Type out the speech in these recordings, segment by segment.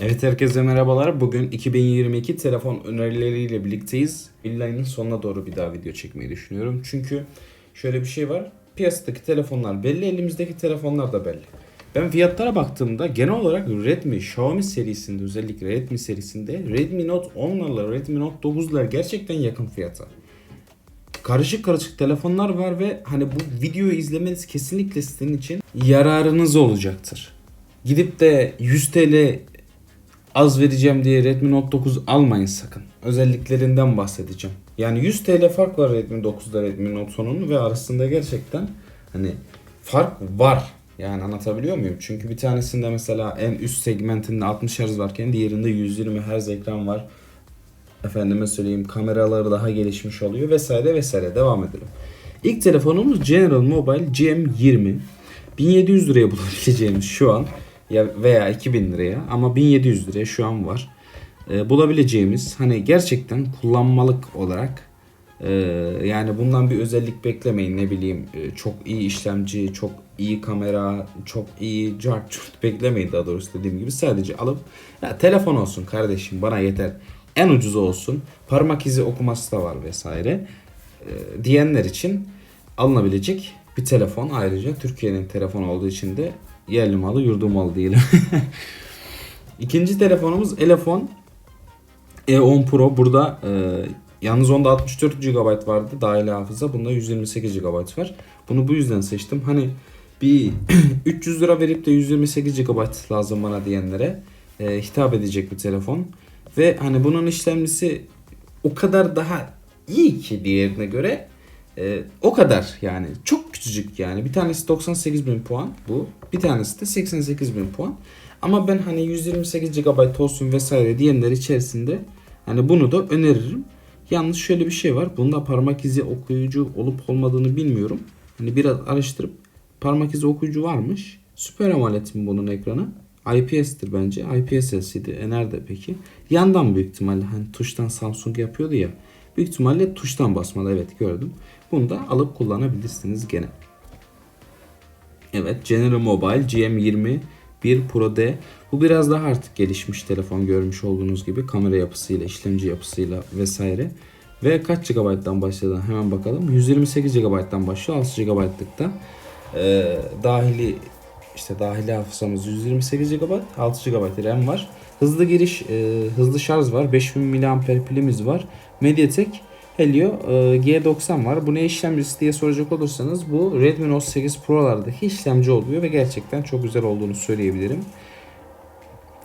Evet herkese merhabalar. Bugün 2022 telefon önerileriyle birlikteyiz. Yılın sonuna doğru bir daha video çekmeyi düşünüyorum. Çünkü şöyle bir şey var. Piyasadaki telefonlar belli, elimizdeki telefonlar da belli. Ben fiyatlara baktığımda genel olarak Redmi, Xiaomi serisinde özellikle Redmi serisinde Redmi Note 10'larla Redmi Note 9'lar gerçekten yakın fiyata. Karışık karışık telefonlar var ve hani bu videoyu izlemeniz kesinlikle sizin için yararınız olacaktır. Gidip de 100 TL az vereceğim diye Redmi Note 9 almayın sakın. Özelliklerinden bahsedeceğim. Yani 100 TL fark var Redmi 9'da Redmi Note 10'un ve arasında gerçekten hani fark var. Yani anlatabiliyor muyum? Çünkü bir tanesinde mesela en üst segmentinde 60 Hz varken diğerinde 120 Hz ekran var. Efendime söyleyeyim kameraları daha gelişmiş oluyor vesaire vesaire devam edelim. İlk telefonumuz General Mobile GM20. 1700 liraya bulabileceğimiz şu an ya veya 2000 liraya ama 1700 liraya şu an var. Ee, bulabileceğimiz hani gerçekten kullanmalık olarak e, yani bundan bir özellik beklemeyin ne bileyim e, çok iyi işlemci, çok iyi kamera, çok iyi cart curt beklemeyin daha doğrusu dediğim gibi sadece alıp ya telefon olsun kardeşim bana yeter en ucuzu olsun parmak izi okuması da var vesaire e, diyenler için alınabilecek bir telefon ayrıca Türkiye'nin telefonu olduğu için de yerli malı yurdu malı diyelim. İkinci telefonumuz Elefone E10 Pro. Burada e, yalnız onda 64 GB vardı dahili hafıza. Bunda 128 GB var. Bunu bu yüzden seçtim. Hani bir 300 lira verip de 128 GB lazım bana diyenlere e, hitap edecek bir telefon. Ve hani bunun işlemcisi o kadar daha iyi ki diğerine göre e, o kadar yani çok küçücük yani bir tanesi 98 bin puan bu bir tanesi de 88 bin puan ama ben hani 128 GB olsun vesaire diyenler içerisinde hani bunu da öneririm. Yalnız şöyle bir şey var. Bunda parmak izi okuyucu olup olmadığını bilmiyorum. Hani biraz araştırıp parmak izi okuyucu varmış. Süper AMOLED mi bunun ekranı? IPS'tir bence. IPS LCD. E nerede peki? Yandan büyük ihtimalle hani tuştan Samsung yapıyordu ya. Büyük ihtimalle tuştan basmalı evet gördüm. Bunu da alıp kullanabilirsiniz gene. Evet General Mobile GM20 1 Pro D. Bu biraz daha artık gelişmiş telefon görmüş olduğunuz gibi kamera yapısıyla, işlemci yapısıyla vesaire. Ve kaç GB'dan başladı hemen bakalım. 128 GB'dan başlıyor 6 GB'lıkta. Ee, dahili işte dahili hafızamız 128 GB, 6 GB RAM var. Hızlı giriş, e, hızlı şarj var. 5000 mAh pilimiz var. MediaTek Helio e, G90 var. Bu ne işlemcisi diye soracak olursanız bu Redmi Note 8 Pro'lardaki işlemci oluyor ve gerçekten çok güzel olduğunu söyleyebilirim.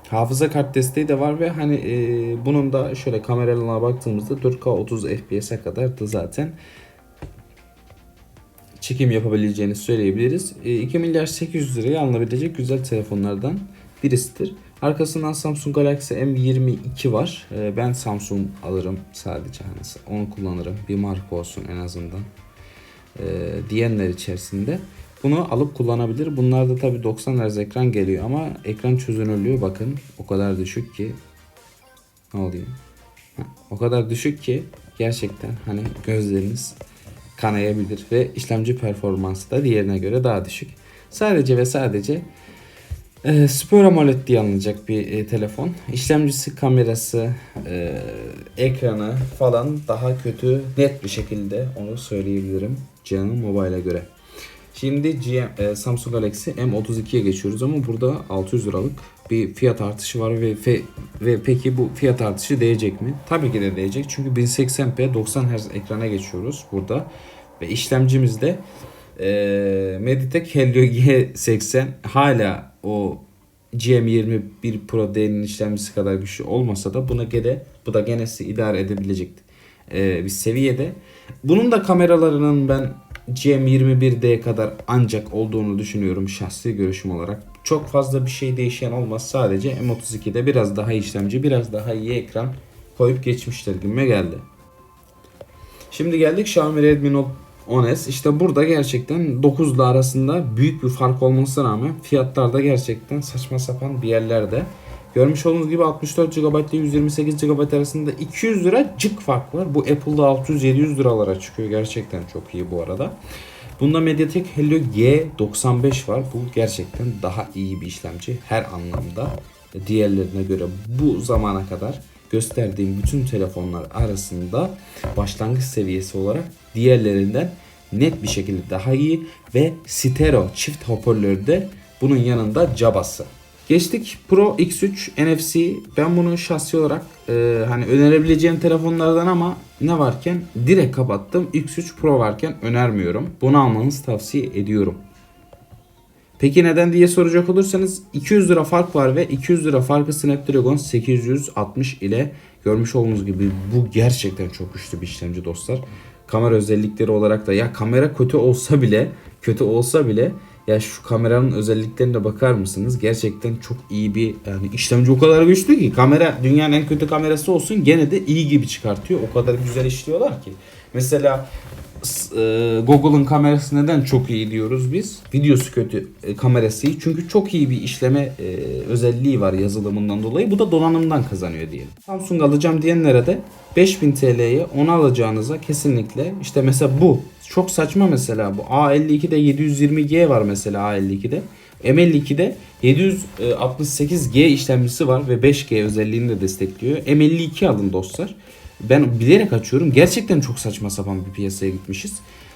Hafıza kart desteği de var ve hani e, bunun da şöyle kameralarına baktığımızda 4K 30 FPS'e kadar da zaten çekim yapabileceğini söyleyebiliriz. E, 2 milyar 800 liraya alınabilecek güzel telefonlardan birisidir. Arkasından Samsung Galaxy M22 var. E, ben Samsung alırım sadece onu kullanırım. Bir marka olsun en azından. E, diyenler içerisinde bunu alıp kullanabilir. Bunlarda tabi 90 Hz ekran geliyor ama ekran çözünürlüğü bakın o kadar düşük ki ne oluyor? O kadar düşük ki gerçekten hani gözleriniz kanayabilir ve işlemci performansı da diğerine göre daha düşük. Sadece ve sadece e, Super AMOLED diye alınacak bir e, telefon. İşlemcisi, kamerası, e, ekranı falan daha kötü net bir şekilde onu söyleyebilirim Canon Mobile'a göre. Şimdi GM, e, Samsung Galaxy M32'ye geçiyoruz ama burada 600 liralık bir fiyat artışı var ve fe, ve peki bu fiyat artışı değecek mi? Tabii ki de değecek çünkü 1080p 90 Hz ekrana geçiyoruz burada ve işlemcimizde e, Mediatek Helio G80 hala o GM21 Pro D'nin işlemcisi kadar güçlü olmasa da buna gene bu da genesi idare edebilecek e, bir seviyede. Bunun da kameralarının ben GM21D kadar ancak olduğunu düşünüyorum şahsi görüşüm olarak. Çok fazla bir şey değişen olmaz. Sadece M32'de biraz daha işlemci, biraz daha iyi ekran koyup geçmişler gibime geldi. Şimdi geldik Xiaomi Redmi Note 10S. İşte burada gerçekten 9 ile arasında büyük bir fark olmasına rağmen fiyatlar da gerçekten saçma sapan bir yerlerde. Görmüş olduğunuz gibi 64 GB ile 128 GB arasında 200 lira cık fark var. Bu Apple'da 600-700 liralara çıkıyor. Gerçekten çok iyi bu arada. Bunda Mediatek Helio G95 var. Bu gerçekten daha iyi bir işlemci her anlamda. diğerlerine göre bu zamana kadar gösterdiğim bütün telefonlar arasında başlangıç seviyesi olarak diğerlerinden net bir şekilde daha iyi ve stereo çift hoparlörde bunun yanında cabası. Geçtik Pro X3 NFC. Ben bunu şahsi olarak e, hani önerebileceğim telefonlardan ama ne varken direkt kapattım. X3 Pro varken önermiyorum. Bunu almanızı tavsiye ediyorum. Peki neden diye soracak olursanız 200 lira fark var ve 200 lira farkı Snapdragon 860 ile görmüş olduğunuz gibi bu gerçekten çok güçlü bir işlemci dostlar. Kamera özellikleri olarak da ya kamera kötü olsa bile kötü olsa bile ya şu kameranın özelliklerine bakar mısınız? Gerçekten çok iyi bir yani işlemci o kadar güçlü ki kamera dünyanın en kötü kamerası olsun gene de iyi gibi çıkartıyor. O kadar güzel işliyorlar ki. Mesela e, Google'ın kamerası neden çok iyi diyoruz biz? Videosu kötü e, kamerası iyi. Çünkü çok iyi bir işleme e, özelliği var yazılımından dolayı. Bu da donanımdan kazanıyor diyelim. Samsung alacağım diyenlere de 5000 TL'ye onu alacağınıza kesinlikle işte mesela bu çok saçma mesela bu A52'de 720G var mesela A52'de. M52'de 768G işlemcisi var ve 5G özelliğini de destekliyor. M52 alın dostlar. Ben bilerek açıyorum. Gerçekten çok saçma sapan bir piyasaya gitmişiz.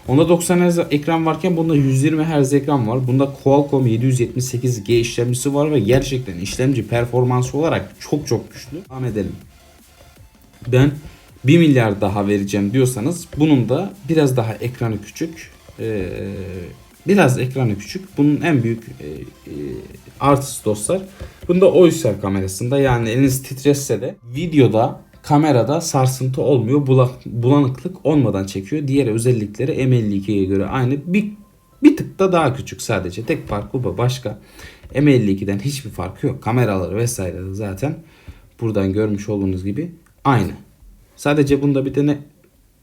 Onda 90 Hz ekran varken bunda 120 Hz ekran var. Bunda Qualcomm 778G işlemcisi var ve gerçekten işlemci performansı olarak çok çok güçlü. Devam edelim. Ben 1 milyar daha vereceğim diyorsanız bunun da biraz daha ekranı küçük. Biraz ekranı küçük. Bunun en büyük artısı dostlar. Bunda OISR kamerasında yani eliniz titretse de videoda kamerada sarsıntı olmuyor. Bulanıklık olmadan çekiyor. Diğer özellikleri M52'ye göre aynı. Bir, bir tık da daha küçük sadece. Tek farkı bu. Başka M52'den hiçbir farkı yok. Kameraları vesaire de zaten buradan görmüş olduğunuz gibi aynı. Sadece bunda bir tane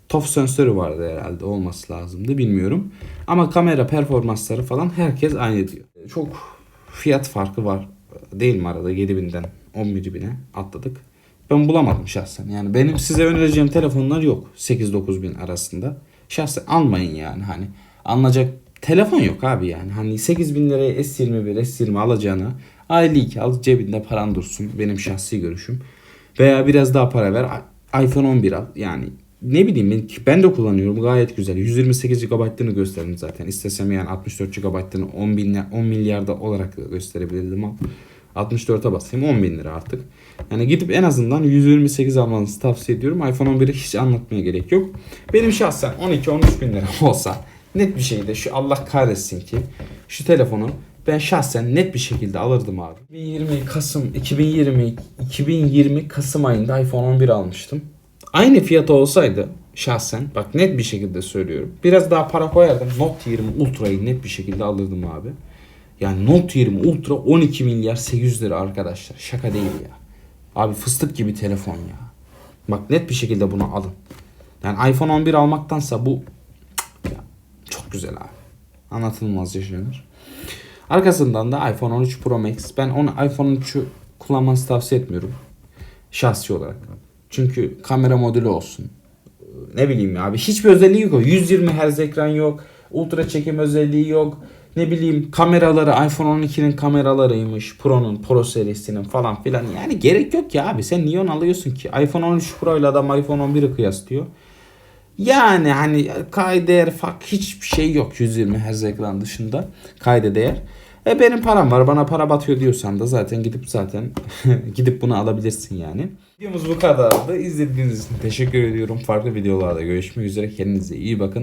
TOF sensörü vardı herhalde olması lazımdı bilmiyorum. Ama kamera performansları falan herkes aynı diyor. Çok fiyat farkı var değil mi arada 7000'den 11.000'e atladık. Ben bulamadım şahsen. Yani benim size önereceğim telefonlar yok 8-9 bin arasında. Şahsen almayın yani hani alınacak telefon yok abi yani. Hani 8 bin liraya S21 S20 alacağına A52 al cebinde paran dursun benim şahsi görüşüm. Veya biraz daha para ver iPhone 11 al yani ne bileyim ben, ben de kullanıyorum gayet güzel. 128 GB'ını gösterdim zaten. İstesem yani 64 GB'ını 10 bin 10 milyarda olarak gösterebilirdim ama 64'e basayım 10 bin lira artık. Yani gidip en azından 128 almanızı tavsiye ediyorum. iPhone 11'i hiç anlatmaya gerek yok. Benim şahsen 12-13 bin lira olsa net bir şekilde şu Allah kahretsin ki şu telefonu ben şahsen net bir şekilde alırdım abi. 2020 Kasım 2020 2020 Kasım ayında iPhone 11 almıştım. Aynı fiyata olsaydı şahsen bak net bir şekilde söylüyorum. Biraz daha para koyardım. Note 20 Ultra'yı net bir şekilde alırdım abi. Yani Note 20 Ultra 12 milyar 800 lira arkadaşlar. Şaka değil ya. Abi fıstık gibi telefon ya. Bak net bir şekilde bunu alın. Yani iPhone 11 almaktansa bu ya, çok güzel abi. Anlatılmaz yaşanır. Arkasından da iPhone 13 Pro Max. Ben onu iPhone 13'ü kullanmanızı tavsiye etmiyorum. Şahsi olarak. Çünkü kamera modülü olsun. Ne bileyim ya abi. Hiçbir özelliği yok. o. 120 Hz ekran yok. Ultra çekim özelliği yok. Ne bileyim kameraları iPhone 12'nin kameralarıymış. Pro'nun, Pro serisinin falan filan. Yani gerek yok ya abi. Sen niye onu alıyorsun ki? iPhone 13 Pro ile adam iPhone 11'i kıyaslıyor. Yani hani kayda değer fark hiçbir şey yok 120 Hz ekran dışında kayda değer. E benim param var bana para batıyor diyorsan da zaten gidip zaten gidip bunu alabilirsin yani. Videomuz bu kadardı. İzlediğiniz için teşekkür ediyorum. Farklı videolarda görüşmek üzere. Kendinize iyi bakın.